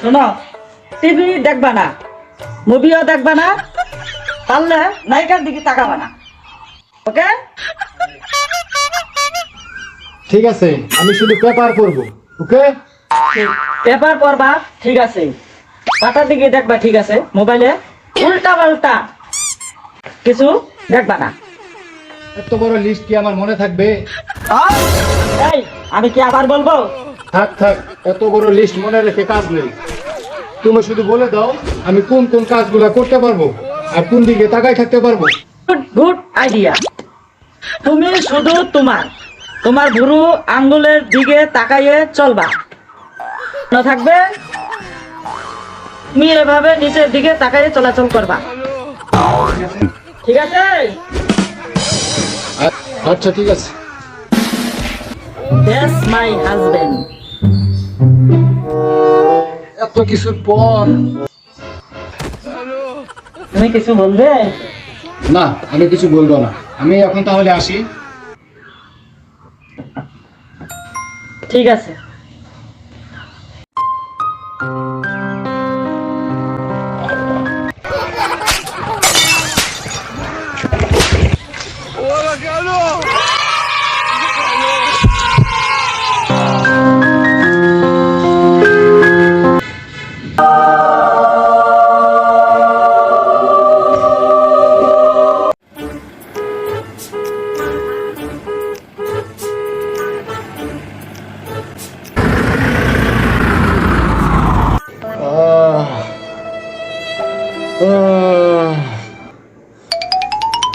শোনো টিভি দেখবা না মুভিও দেখবা না পারলে নায়িকার দিকে তাকাবা না ওকে? ঠিক আছে আমি শুধু পেপার পড়ব ওকে? পেপার পড়বা ঠিক আছে। পাতার দিকে দেখবা ঠিক আছে মোবাইলে উল্টা পাল্টা কিছু দেখবা না। এত বড় লিস্ট কি আমার মনে থাকবে? এই আমি কি আবার বলব? থাক থাক এত বড় লিস্ট মনে রেখে কাজ নেই। তুমি শুধু বলে দাও আমি কোন কোন কাজগুলো করতে পারব আর কোন দিকে তাকাই থাকতে পারব। গুড গুড আইডিয়া তুমি শুধু তোমার তোমার বুড়ো আঙ্গুলের দিকে তাকাইয়ে চলবা। না থাকবে? তুমি এভাবে নিচের দিকে তাকাইয়ে চলাচল করবা। ঠিক আছে? আচ্ছা ঠিক আছে। দ্যাটস মাই হাজবেন্ড এত কিছুর পর। তুমি কিছু বলবে? না আমি কিছু বলব না। আমি এখন তাহলে আসি। ঠিক আছে।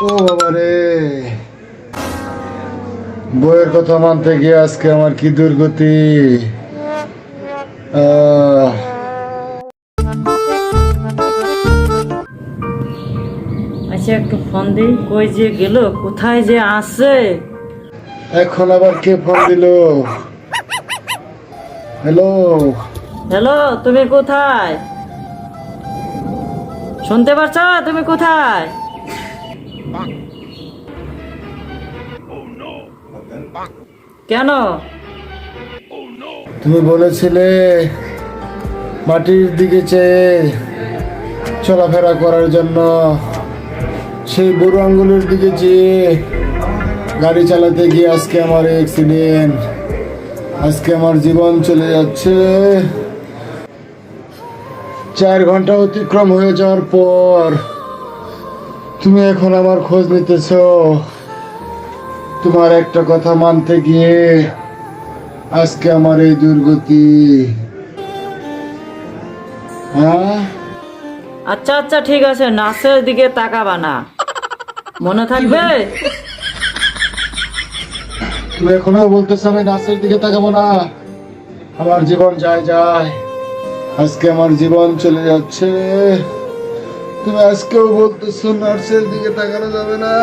ও বাবা রে বইয়ের কথা মানতে গিয়ে আজকে আমার কি দুর্গতি? আচ্ছা একটু ফোন দিই। কই যে গেল? কোথায় যে আছে? এখন আবার কে ফোন দিল? হ্যালো? হ্যালো তুমি কোথায়? শুনতে পারছ? তুমি কোথায়? কেন? তুমি বলেছিলে মাটির দিকে চেয়ে চলাফেরা করার জন্য সেই বুড়ো আঙ্গুলের দিকে চেয়ে গাড়ি চালাতে গিয়ে আজকে আমার অ্যাক্সিডেন্ট আজকে আমার জীবন চলে যাচ্ছে। চার ঘণ্টা অতিক্রম হয়ে যাওয়ার পর তুমি এখন আমার খোঁজ নিতেছ। তোমার একটা কথা মানতে গিয়ে আজকে আমার এই দুর্গতি। হ্যাঁ? আচ্ছা আচ্ছা ঠিক আছে নাচের দিকে তাকাবা না। মনে থাকবে? তুমি এখনও বলতেছো আমি নাচের দিকে তাকাবো না। আমার জীবন যায় যায়। আজকে আমার জীবন চলে যাচ্ছে। তুমি আজকেও বলতেছো নার্সের দিকে তাকানো যাবে না।